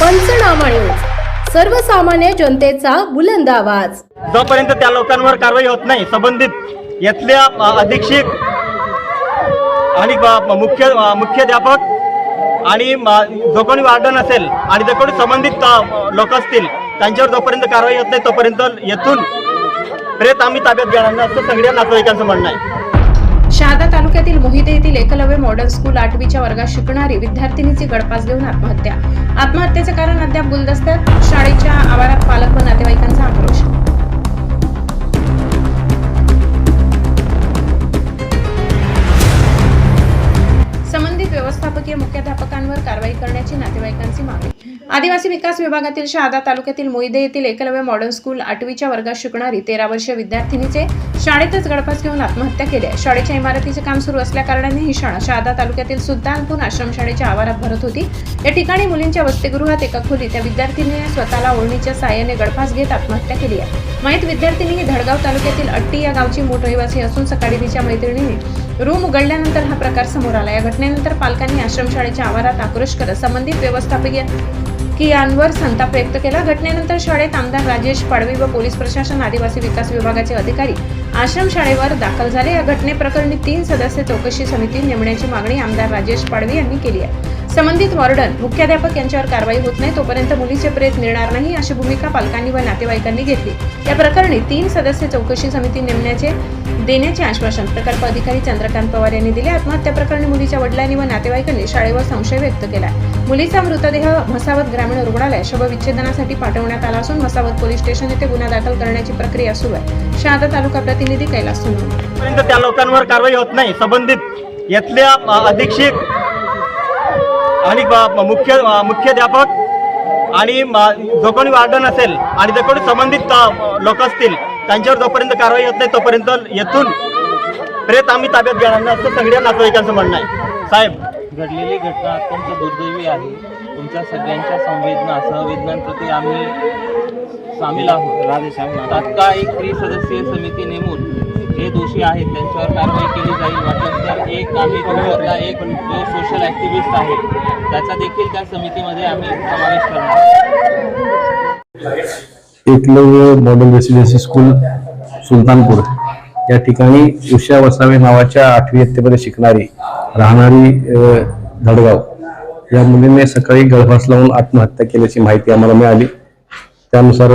पंचनामा न्यूज सर्वसामान्य जनतेचा बुलंद आवाज. जोपर्यंत त्या लोकांवर कारवाई होत नाही संबंधित यातल्या अधीक्षक आणि मुख्य मुख्याध्यापक आणि जो कोणी वार्डन असेल आणि जो कोणी संबंधित लोक असतील त्यांच्यावर जोपर्यंत कारवाई होत नाही तोपर्यंत येथून प्रेत आम्ही ताब्यात घेणार नाही असं सगळ्या नातेवाईकांचं म्हणणं आहे. शहादा तालुक्यातील मोहिते येथील एकलव्य मॉडेल स्कूल आठवीच्या वर्गात शिकणारी विद्यार्थिनीची गळपास घेऊन आत्महत्या. आत्महत्येचे कारण अद्याप गुलदस्त्यात. शाळेच्या आवारात पालक व नातेवाईकांचा आक्रोश. आदिवासी विकास विभागातील शहादा तालुक्यातील मोईदे येथील एकलव्य मॉडर्न स्कूल आठवीच्या वर्गात शिकणारी तेरा वर्षीय विद्यार्थिनीचे शाळेतच गळफास घेऊन आत्महत्या केली आहे. शाळेच्या इमारतीचे काम सुरू असल्याकारणाने ही शाळा शहादा तालुक्यातील सुलतानपूर आश्रमशाळेच्या आवारात भरत होती. या ठिकाणी मुलींच्या वसतिगृहात एका खोलीत त्या विद्यार्थिनीने स्वतःला ओळणीच्या साह्याने गळफास घेत आत्महत्या केली आहे. माहीत विद्यार्थिनी ही धडगाव तालुक्यातील अट्टी या गावची मूळ रहिवासी असून सकाळी तिच्या मैत्रिणीने रूम उघडल्यानंतर हा प्रकार समोर आला. या घटनेनंतर पालकांनी आश्रमशाळेच्या आवारात आक्रोश करत संबंधित व्यवस्थापकीय कियांवर संताप व्यक्त केला. घटनेनंतर शाळेत आमदार राजेश पाडवी व पोलीस प्रशासन आदिवासी विकास विभागाचे अधिकारी आश्रमशाळेवर दाखल झाले. या घटनेप्रकरणी तीन सदस्य चौकशी समिती नेमण्याची मागणी आमदार राजेश पाडवी यांनी केली आहे. संबंधित वॉर्डन मुख्याध्यापक यांच्यावर कारवाई होत नाही तोपर्यंत मुलीचे प्रेत मिळणार नाही अशी भूमिका पालकांनी व नातेवाईकांनी घेतली. या प्रकरणी तीन सदस्य चौकशी समिती नेमण्याचे देण्याचे आश्वासन प्रकल्प अधिकारी चंद्रकांत पवार यांनी दिले. आत्महत्या प्रकरणी मुलीच्या वडिलांनी व नातेवाईकांनी शाळेवर संशय व्यक्त केला. मुलीचा मृतदेह म्हसावत ग्रामीण रुग्णालय शवविच्छेदनासाठी पाठवण्यात आला असून म्हसावत पोलीस स्टेशन येथे गुन्हा दाखल करण्याची प्रक्रिया सुरू आहे. शहादा तालुका प्रतिनिधी कैलास सोनवणे. त्या लोकांवर कारवाई होत नाही. संबंधित यातल्या अधीक्षक आणि मुख्य मुख्याध्यापक आणि जो कोणी वार्डन असेल आणि जो कोणी संबंधित लोक असतील त्यांच्यावर जोपर्यंत कारवाई होत नाही तोपर्यंत येथून प्रेत आम्ही ताब्यात घेणार नाही असं सगळ्या नातेवाईकांचं म्हणणं आहे. साहेब घडलेली घटना अत्यंत दुर्दैवी आहे. तुमच्या सगळ्यांच्या संवेदना सहवेदनांप्रती आम्ही सामील आहोत. तात्काळ एक त्रिसदस्यीय समिती नेमून जे दोषी आहेत त्यांच्यावर कारवाई केली जाईल. वाटलं तर एक आम्ही तुमच्यातला एक जो सोशल ॲक्टिव्हिस्ट आहे त्याचा देखील त्या समितीमध्ये आम्ही समावेश करणार Eklavya model residency school Sultanpur. या ठिकाणी उषा वसावे नावाच्या आठवी इयत्तेमध्ये शिकणारी राहणारी धडगाव. या मुलीने सकाळी गळफास लावून आत्महत्या केल्याची माहिती आम्हाला मिळाली. त्यानुसार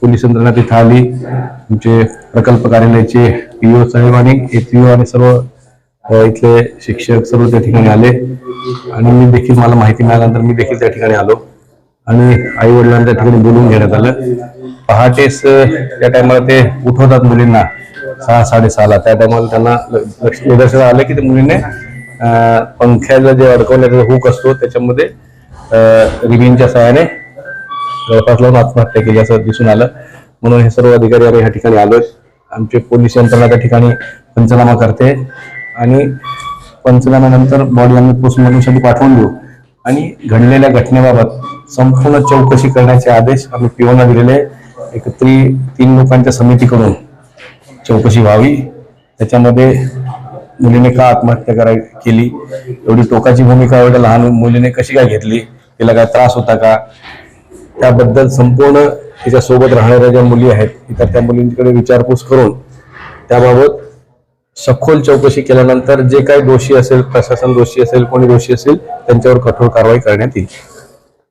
पोलीस यंत्रणा तिथं आली. आमचे प्रकल्प कार्यालयाचे पीओ साहेब आणि एपीओ आणि सर्व इथले शिक्षक सर्व त्या ठिकाणी आले. आणि मी देखील मला माहिती मिळाल्यानंतर मी देखील त्या ठिकाणी आलो. आणि आई वडिलांना त्या ठिकाणी बोलून घेण्यात आलं. पहाटेच त्या टायमाला ते उठवतात मुलींना. सहा साडेसहाला. त्या टायमाला त्यांना ल- आलं की ते मुलीने पंख्याला जे अडकवण्याचा हुक असतो त्याच्यामध्ये रिबिनच्या सहाय्याने जवळपास लावून आत्महत्या केली असं दिसून आलं. म्हणून हे सर्व अधिकारी आम्ही ह्या ठिकाणी आलोय. आमचे पोलीस यंत्रणा त्या ठिकाणी पंचनामा करते. आणि पंचनाम्यानंतर बॉडी आम्ही पोस्टमॉर्टमसाठी पाठवून देऊ. आणि घडलेल्या घटनेबाबत संपूर्ण चौकशी करण्याचे आदेश आम्ही पिओना दिलेले एकत्री तीन लोकांच्या समितीकडून चौकशी व्हावी. त्याच्यामध्ये मुलीने का आत्महत्या कराय केली? एवढी टोकाची भूमिका एवढ्या लहान मुलीने कशी काय घेतली? तिला काय त्रास होता का? त्याबद्दल संपूर्ण तिच्यासोबत राहणाऱ्या ज्या मुली आहेत इतर त्या मुलींकडे विचारपूस करून त्याबाबत सखोल चौकशी केल्यानंतर जे काही दोषी असेल प्रशासन दोषी असेल कोणी दोषी असेल त्यांच्यावर कठोर कारवाई करण्यात येईल.